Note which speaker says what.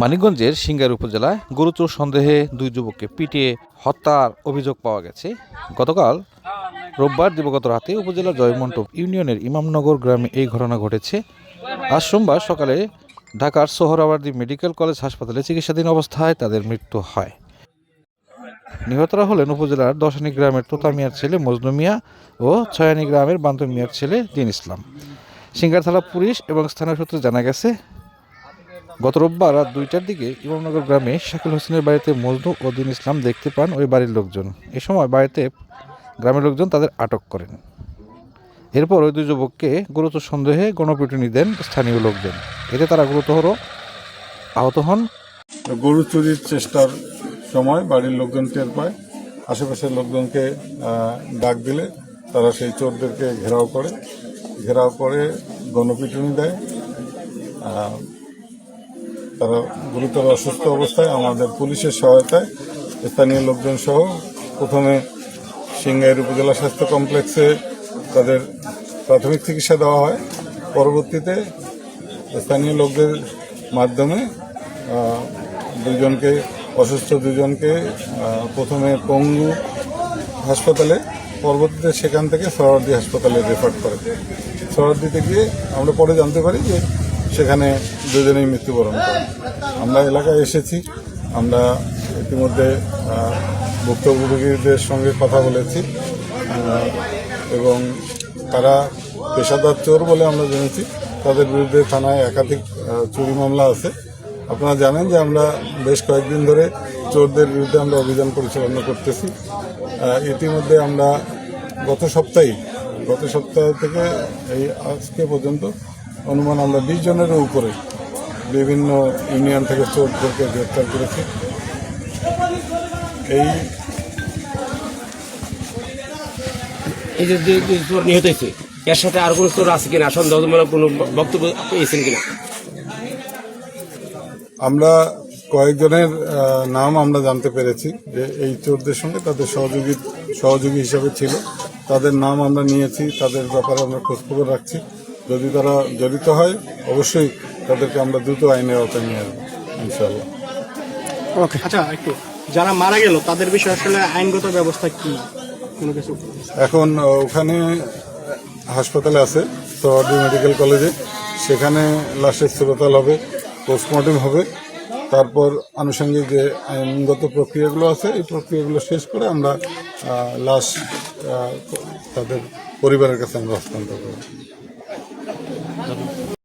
Speaker 1: মানিকগঞ্জের সিঙ্গার উপজেলায় গুরুচোর সন্দেহে দুই যুবককে পিটিয়ে হত্যার অভিযোগ পাওয়া গেছে। গতকাল রোববার দিবগত রাতে উপজেলার জয়মন্টপ ইউনিয়নের ইমামনগর গ্রামে এই ঘটনা ঘটেছে। আজ সোমবার সকালে ঢাকার সোহরাওয়ার্দী মেডিকেল কলেজ হাসপাতালে চিকিৎসাধীন অবস্থায় তাদের মৃত্যু হয়। নিহতরা হলেন উপজেলার দশানী গ্রামের তোতা মিয়ার ছেলে মজনু মিয়া ও ছয়ানী গ্রামের বান্তর মিয়ার ছেলে দিন ইসলাম। সিঙ্গার থানা পুলিশ এবং স্থানীয় সূত্রে জানা গেছে গত রোববার রাত দুইটার দিকে ইমামনগর গ্রামে শাকিল হোসেনের বাড়িতে মজনু ও দিন ইসলাম দেখতে পান ওই বাড়ির লোকজন। এ সময় বাড়িতে গ্রামের লোকজন তাদের আটক করেন। এরপর ওই দুই যুবককে গুরুতর সন্দেহে গণপিটুনি দেন স্থানীয় লোকজন। এতে তারা গুরুতর আহত হন।
Speaker 2: গরু চুরির চেষ্টার সময় বাড়ির লোকজন টের পায়। আশেপাশের লোকজনকে ডাক দিলে তারা সেই চোরদেরকে ঘেরাও করে। ঘেরাও করে গণপিটুনি দেয়। তারা গুরুতর অসুস্থ অবস্থায় আমাদের পুলিশের সহায়তায় স্থানীয় লোকজন সহ প্রথমে সিংগাইর উপজেলা স্বাস্থ্য কমপ্লেক্সে তাদের প্রাথমিক চিকিৎসা দেওয়া হয়। পরবর্তীতে স্থানীয় লোকদের মাধ্যমে দুজনকে, অসুস্থ দুজনকে প্রথমে পঙ্গু হাসপাতালে, পরবর্তীতে সেখান থেকে সরার্দি হাসপাতালে রেফার করে। সরার্দিতে গিয়ে আমরা পরে জানতে পারি যে সেখানে দুজনেই মৃত্যুবরণ করে। আমরা এলাকায় এসেছি। আমরা ইতিমধ্যে ভুক্তভোগীদের সঙ্গে কথা বলেছি। এবং তারা পেশাদার চোর বলে আমরা জেনেছি। তাদের বিরুদ্ধে থানায় একাধিক চুরি মামলা আছে। আপনারা জানেন যে আমরা বেশ কয়েকদিন ধরে চোরদের বিরুদ্ধে আমরা অভিযান পরিচালনা করতেছি। ইতিমধ্যে আমরা গত সপ্তাহে, গত সপ্তাহ থেকে এই আজকে পর্যন্ত অনুমান আমরা বিশ জনেরও উপরে বিভিন্ন ইউনিয়ন থেকে চোরদেরকে গ্রেপ্তার করেছি। এই
Speaker 3: এই যে যে যে চোর নিহত হয়েছে এর সাথে আর কোনো চোর আছে কিনা? সন্দেহমূলক কোনো বক্তব্য পেয়েছেন কিনা?
Speaker 2: আমরা কয়েকজনের নাম আমরা জানতে পেরেছি যে এই চোরদের সঙ্গে তাদের সহযোগী সহযোগী হিসাবে ছিল। তাদের নাম আমরা নিয়েছি তাদের ব্যাপারে আমরা খোঁজখবর রাখছি। যদি তারা জড়িত হয় অবশ্যই তাদেরকে আমরা দ্রুত আইনের আওতায় নিয়ে আসব ইনশাল্লাহ
Speaker 4: ওকে আচ্ছা একটু যারা মারা গেল তাদের বিষয়ে আসলে আইনগত ব্যবস্থা কি? কোনো কিছু?
Speaker 2: এখন ওখানে হাসপাতালে আছে সোহার্দি মেডিকেল কলেজে। সেখানে লাশের সুরতাল হবে পোস্টমর্টেম হবে। তারপর আনুষঙ্গিক যে আইনগত প্রক্রিয়াগুলো আছে এই প্রক্রিয়াগুলো শেষ করে আমরা লাশ তাদের পরিবারের কাছে আমরা হস্তান্তর করব।